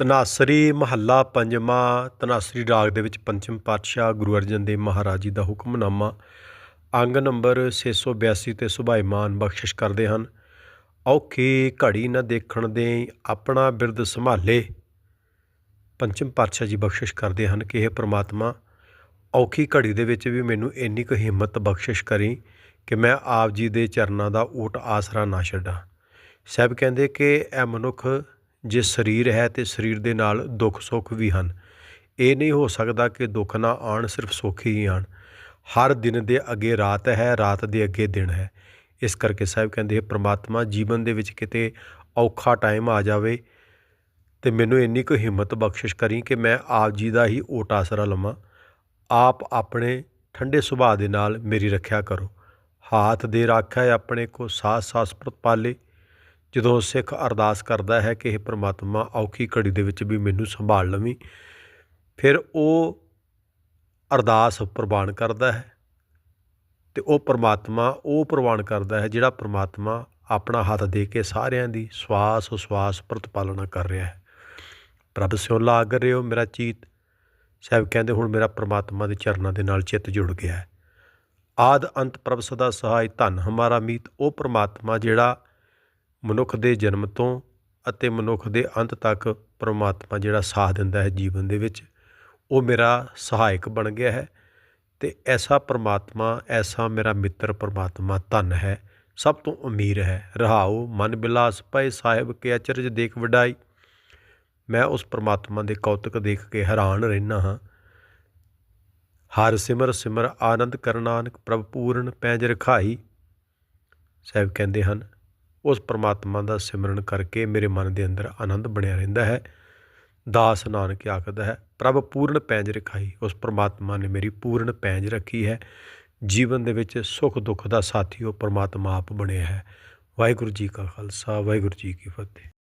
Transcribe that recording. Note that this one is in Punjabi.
ਤਨਾਸਰੀ ਮਹੱਲਾ ਪੰਜਵਾਂ, ਤਨਾਸਰੀ ਰਾਗ ਦੇ ਵਿੱਚ ਪੰਚਮ ਪਾਤਸ਼ਾਹ ਗੁਰੂ ਅਰਜਨ ਦੇਵ ਮਹਾਰਾਜ ਜੀ ਦਾ ਹੁਕਮਨਾਮਾ, ਅੰਗ ਨੰਬਰ 682 ਤੇ ਸੁਭਾਈਮਾਨ ਬਖਸ਼ਿਸ਼ ਕਰਦੇ ਹਨ। ਔਖੀ ਘੜੀ ਨਾ ਦੇਖਣ ਦੇ ਆਪਣਾ ਬਿਰਦ ਸੰਭਾਲੇ। ਪੰਚਮ ਪਾਤਸ਼ਾਹ ਜੀ ਬਖਸ਼ਿਸ਼ ਕਰਦੇ ਹਨ ਕਿ ਇਹ ਪ੍ਰਮਾਤਮਾ, ਔਖੀ ਘੜੀ ਦੇ ਵਿੱਚ ਵੀ ਮੈਨੂੰ ਇੰਨੀ ਕੁ ਹਿੰਮਤ ਬਖਸ਼ਿਸ਼ ਕਰੀ ਕਿ ਮੈਂ ਆਪ ਜੀ ਦੇ ਚਰਨਾਂ ਦਾ ਓਟ ਆਸਰਾ ਨਾ ਛੱਡਾਂ। ਸਾਹਿਬ ਕਹਿੰਦੇ ਕਿ ਇਹ ਮਨੁੱਖ ਜੇ ਸਰੀਰ ਹੈ ਤੇ ਸਰੀਰ ਦੇ ਨਾਲ ਦੁੱਖ ਸੁੱਖ ਵੀ ਹਨ। ਇਹ ਨਹੀਂ ਹੋ ਸਕਦਾ ਕਿ ਦੁੱਖ ਨਾ ਆਣ ਸਿਰਫ ਸੁੱਖ ਹੀ ਆਣ ਹਰ ਦਿਨ ਦੇ ਅੱਗੇ ਰਾਤ ਹੈ, ਰਾਤ ਦੇ ਅੱਗੇ ਦਿਨ ਹੈ। ਇਸ ਕਰਕੇ ਸਾਹਿਬ ਕਹਿੰਦੇ ਹੈ ਪ੍ਰਮਾਤਮਾ ਜੀਵਨ ਦੇ ਵਿੱਚ ਕਿਤੇ ਔਖਾ ਟਾਈਮ ਆ ਜਾਵੇ ਤੇ ਮੈਨੂੰ ਇੰਨੀ ਕੁ ਹਿੰਮਤ ਬਖਸ਼ਿਸ਼ ਕਰੀ ਕਿ ਮੈਂ ਆਪ ਜੀ ਦਾ ਹੀ ਓਟ ਆਸਰਾ ਲਵਾਂ। ਆਪ ਆਪਣੇ ਠੰਡੇ ਸੁਭਾਅ ਦੇ ਨਾਲ ਮੇਰੀ ਰੱਖਿਆ ਕਰੋ। ਹਾਥ ਦੇ ਰਾਖਿਆ ਆਪਣੇ ਕੋ ਸਾਥ ਸਾਸ ਪ੍ਰਤਪਾਲੇ ਜਦੋਂ ਸਿੱਖ ਅਰਦਾਸ ਕਰਦਾ ਹੈ ਕਿ ਇਹ ਪ੍ਰਮਾਤਮਾ ਔਖੀ ਘੜੀ ਦੇ ਵਿੱਚ ਵੀ ਮੈਨੂੰ ਸੰਭਾਲ ਲਵੀਂ, ਫਿਰ ਉਹ ਅਰਦਾਸ ਪ੍ਰਵਾਨ ਕਰਦਾ ਹੈ ਤੇ ਉਹ ਪ੍ਰਮਾਤਮਾ, ਉਹ ਪ੍ਰਵਾਨ ਕਰਦਾ ਹੈ ਜਿਹੜਾ ਪ੍ਰਮਾਤਮਾ ਆਪਣਾ ਹੱਥ ਦੇ ਕੇ ਸਾਰਿਆਂ ਦੀ ਸਵਾਸ ਉਸਵਾਸ ਪ੍ਰਤਪਾਲਣਾ ਕਰ ਰਿਹਾ ਹੈ। ਪ੍ਰਭ ਸਿਉ ਲਾਗ ਰਿਓ ਮੇਰਾ ਚੀਤ, ਸਾਹਿਬ ਕਹਿੰਦੇ ਹੁਣ ਮੇਰਾ ਪ੍ਰਮਾਤਮਾ ਦੇ ਚਰਨਾਂ ਦੇ ਨਾਲ ਚਿੱਤ ਜੁੜ ਗਿਆ ਹੈ। ਆਦ ਅੰਤ ਪ੍ਰਭ ਸਦਾ ਸਹਾਇ ਧਨ, ਹਮਾਰਾ ਮੀਤ, ਉਹ ਪ੍ਰਮਾਤਮਾ ਜਿਹੜਾ ਮਨੁੱਖ ਦੇ ਜਨਮ ਤੋਂ ਅਤੇ ਮਨੁੱਖ ਦੇ ਅੰਤ ਤੱਕ ਪਰਮਾਤਮਾ ਜਿਹੜਾ ਸਾਥ ਦਿੰਦਾ ਹੈ ਜੀਵਨ ਦੇ ਵਿੱਚ, ਉਹ ਮੇਰਾ ਸਹਾਇਕ ਬਣ ਗਿਆ ਹੈ ਤੇ ਐਸਾ ਪਰਮਾਤਮਾ, ਐਸਾ ਮੇਰਾ ਮਿੱਤਰ ਪਰਮਾਤਮਾ ਧਨ ਹੈ, ਸਭ ਤੋਂ ਅਮੀਰ ਹੈ। ਰਹਾਉ ਮਨ ਬਿਲਾਸ ਪਏ ਸਾਹਿਬ ਕੇ ਅਚਰਜ ਦੇਖ ਵਡਾਈ। ਮੈਂ ਉਸ ਪਰਮਾਤਮਾ ਦੇ ਕੌਤਕ ਦੇਖ ਕੇ ਹੈਰਾਨ ਰਹਿਣਾ ਹਾਂ। ਹਰ ਸਿਮਰ ਸਿਮਰ ਆਨੰਦ ਕਰਨਾਨਕ ਪ੍ਰਭ ਪੂਰਨ ਪੈਜ ਰਖਾਈ, ਸਾਹਿਬ ਕਹਿੰਦੇ ਹਨ ਉਸ ਪਰਮਾਤਮਾ ਦਾ ਸਿਮਰਨ ਕਰਕੇ ਮੇਰੇ ਮਨ ਦੇ ਅੰਦਰ ਆਨੰਦ ਬਣਿਆ ਰਹਿੰਦਾ ਹੈ। ਦਾਸ ਨਾਨਕ ਆਖਦਾ ਹੈ, ਪ੍ਰਭ, ਪੂਰਨ ਪੈਂਜ ਰਖਾਈ। ਉਸ ਪਰਮਾਤਮਾ ਨੇ ਮੇਰੀ ਪੂਰਨ ਪੈਂਜ ਰੱਖੀ ਹੈ। ਜੀਵਨ ਦੇ ਵਿੱਚ ਸੁੱਖ ਦੁੱਖ ਦਾ ਸਾਥੀ ਉਹ ਪਰਮਾਤਮਾ ਆਪ ਬਣਿਆ ਹੈ। ਵਾਹਿਗੁਰੂ ਜੀ ਕਾ ਖਾਲਸਾ, ਵਾਹਿਗੁਰੂ ਜੀ ਕੀ ਫਤਿਹ।